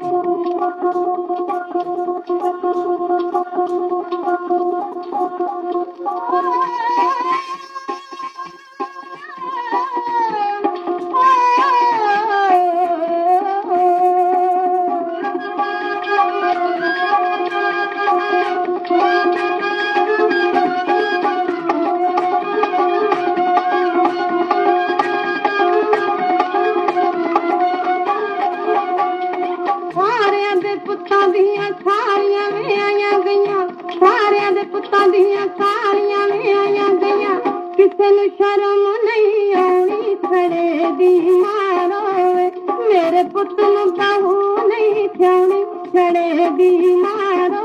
Thank you. ਦੇ ਪੁੱਤਾਂ ਦੀਆਂ ਸਾਰੀਆਂ ਵਿਆਹੀਆਂ ਗਈਆਂ ਸਾਰਿਆਂ ਦੇ ਪੁੱਤਾਂ ਦੀਆਂ ਸਾਰੀਆਂ ਵਿਆਹੀਆਂ ਗਈਆਂ ਕਿਸੇ ਨੂੰ ਸ਼ਰਮ ਨਹੀਂ ਆਉਣੀ ਖੜੇ ਦੀ ਮਾਰੋਵੇ ਮੇਰੇ ਪੁੱਤ ਨੂੰ ਬਹੂ ਨਹੀਂ ਥਿਆਉਣੀ ਖੜੇ ਦੀ ਮਾਰੋਵੇ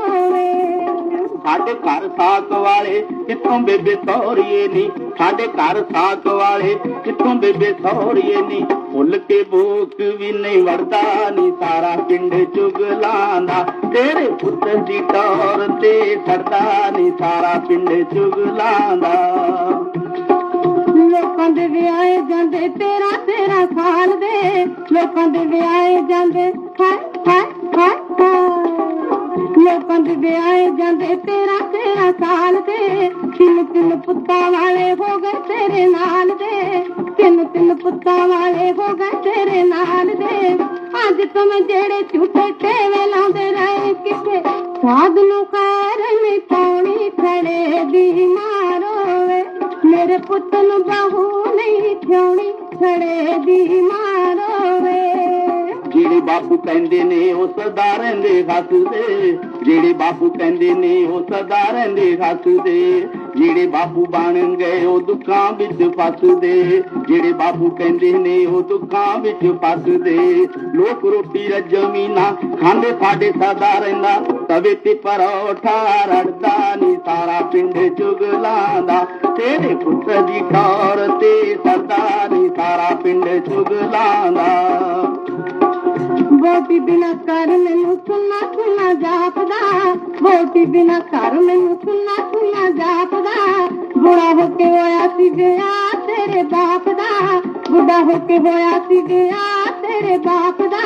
ਸਾਡੇ ਘਰ ਸਾਕ ਵਾਲੇ, ਕਿੱਥੋਂ ਬੇਬੇ ਸੌਰੀਏ ਨੀ? ਸਾਡੇ ਘਰ ਸਾਕ ਵਾਲੇ, ਕਿੱਥੋਂ ਬੇਬੇ ਸੌਰੀਏ ਨੀ? ਭੁੱਲ ਕੇ ਬੋਕ ਵੀ ਨਹੀਂ ਵੜਦਾ ਨੀ, ਸਾਰਾ ਪਿੰਡ ਚੁਗਲਾਂਦਾ। ਤੇਰੇ ਪੁੱਤ ਦੀ ਟੌਰ ਤੇ ਸਰਦਾ ਨੀ, ਸਾਰਾ ਪਿੰਡ ਚੁਗਲਾਂਦਾ। ਲੋਕਾਂ ਦੇ ਵਿਆਹੇ ਜਾਂਦੇ ਤੇਰਾ ਤੇਰਾ ਸਾਲ ਦੇ। ਲੋਕਾਂ ਦੇ ਵਿਆਹੇ ਜਾਂਦੇ ਹਾਏ। ਲੋਕਾਂ ਦੇ ਵਿਆਹੇ ਜਾਂਦੇ ਤੇਰਾ ਤੇਰਾ ਸਾਲ ਦੇ। ਤਿੰਨ ਤਿੰਨ ਪੁੱਤਾਂ ਵਾਲੇ ਹੋ ਗਏ ਤੇਰੇ ਨਾਲ ਦੇ। ਤਿੰਨ ਤਿੰਨ ਪੁੱਤਾਂ ਵਾਲੇ ਹੋ ਗਏ ਤੇਰੇ ਨਾਲ ਦੇ। ਅੱਜ ਤੁਮ ਜਿਹੜੇ ਝੂਠੇ ਟੇਵੇ ਲਾਉਂਦੇ ਰਹੇ ਕਿਤੇ, ਸਾਧ ਨੂੰ ਖੈਰ ਨਹੀਂ ਖੜੇ ਦੀ ਮਾਰੋਵੇ ਮੇਰੇ ਪੁੱਤ ਨੂੰ ਬਹੂ ਨਹੀਂ ਥਿਆਉਣੀ ਖੜੇ ਦੀ ਮਾਰੋਵੇ ਜਿਹੜੇ ਬਾਪੂ ਕਹਿੰਦੇ ਨੇ ਉਹ ਸਦਾ ਰਹਿੰਦੇ ਹੱਸਦੇ ਜਿਹੜੇ ਬਾਪੂ ਕਹਿੰਦੇ ਨੇ ਉਹ ਸਦਾ ਰਹਿੰਦੇ ਹੱਸਦੇ। ਜਿਹੜੇ ਬਾਪੂ ਬਣ ਗਏ, ਉਹ ਦੁੱਖਾਂ ਵਿੱਚ ਫਸਦੇ। ਜਿਹੜੇ ਬਾਪੂ ਕਹਿੰਦੇ ਨੇ ਉਹ ਦੁੱਖਾਂ ਵਿੱਚ ਫਸਦੇ। ਲੋਕ ਰੋਟੀ ਰੱਜਵੀਂ ਖਾਂਦੇ, ਸਾਡੇ ਸਦਾ ਰਹਿੰਦਾ। ਤਵੇ ਤੇ ਪਰੌਠਾ ਰੜਦਾ ਨਹੀਂ ਸਾਰਾ ਪਿੰਡ ਚੁਗਲਾਂਦਾ। ਤੇਰੇ ਪੁੱਤਰ ਦੀ ਠੌਰ ਤੇ ਸਰਦਾ ਨਹੀਂ ਸਾਰਾ ਪਿੰਡ ਚੁਗਲਾਂਦਾ। ਵੋਟੀ ਬਿਨਾ ਕਰ ਮੈਨੂੰ ਸੁਣਾ ਸੁਣਾ ਜਾਪਦਾ ਬਿਨਾ ਕਰ ਮੈਨੂੰ ਸੁਣਾ ਸੁਣਾ ਜਾਪਦਾ। ਬੁੜਾ ਹੋ ਕੇ ਹੋਇਆ ਸੀ ਗਿਆ ਤੇਰੇ ਬਾਪ ਦਾ। ਬੁੱਢਾ ਹੋ ਕੇ ਹੋਇਆ ਸੀ ਗਿਆ ਤੇਰੇ ਬਾਪ ਦਾ।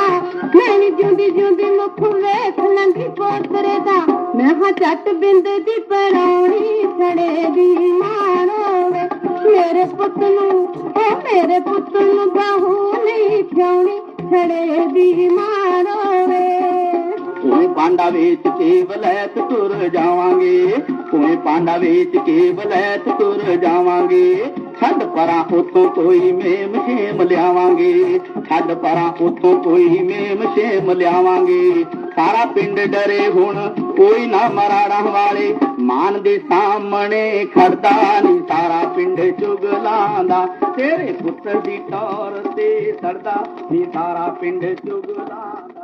ਮੈਂ ਨੀ ਜਿਉਂਦੀ ਮੁਖ ਵੇਖ ਲੰਗੀ ਪੋਤਰੇ ਦਾ। ਮੈਂ ਹਾਂ ਚੱਟ ਬਿੰਦ ਦੀ ਪਰੌਣੀ ਛੜੇ ਦੀ ਮਾਰੋ ਮੇਰੇ ਪੁੱਤ ਨੂੰ ਓ ਮੇਰੇ ਪੁੱਤ ਨੂੰ ਬਹੂ ਨਹੀਂ ਥਿਆਉਣੀ ਛੜੇ ਦੀ ਮਾਰੋ ਪਾਂਡਾ ਵੇਚ ਕੇ ਬਲੈਤ ਤੁਰ ਜਾਵਾਂਗੇ। ਕੋਈ ਪਾਂਡਾ ਵੇਚ ਕੇ ਬਲੈਤ ਤੁਰ ਜਾਵਾਂਗੇ। ਛੱਡ ਪਰਾਂ ਉਤੋਂ ਕੋਈ ਮੇਮ ਛੇਮ ਲਿਆਵਾਂਗੇ। ਛੱਡ ਪਰਾਂ ਉਤੋਂ ਕੋਈ ਮੇਮ ਛੇਮ ਲਿਆਵਾਂਗੇ। ਸਾਰਾ ਪਿੰਡ ਡਰੇ ਹੁਣ, ਕੋਈ ਨਾ ਮਰਾੜਾ ਵਾਲੇ। ਮਾਨ ਦੇ ਸਾਹਮਣੇ ਖੜਦਾ ਨਹੀਂ ਸਾਰਾ ਪਿੰਡ ਚੁਗਲਾਂਦਾ। ਤੇਰੇ ਪੁੱਤਰ ਦੀ ਟੌਰ ਤੇ ਸਰਦਾ ਨਹੀਂ ਸਾਰਾ ਪਿੰਡ ਚੁਗਲਾਂਦਾ।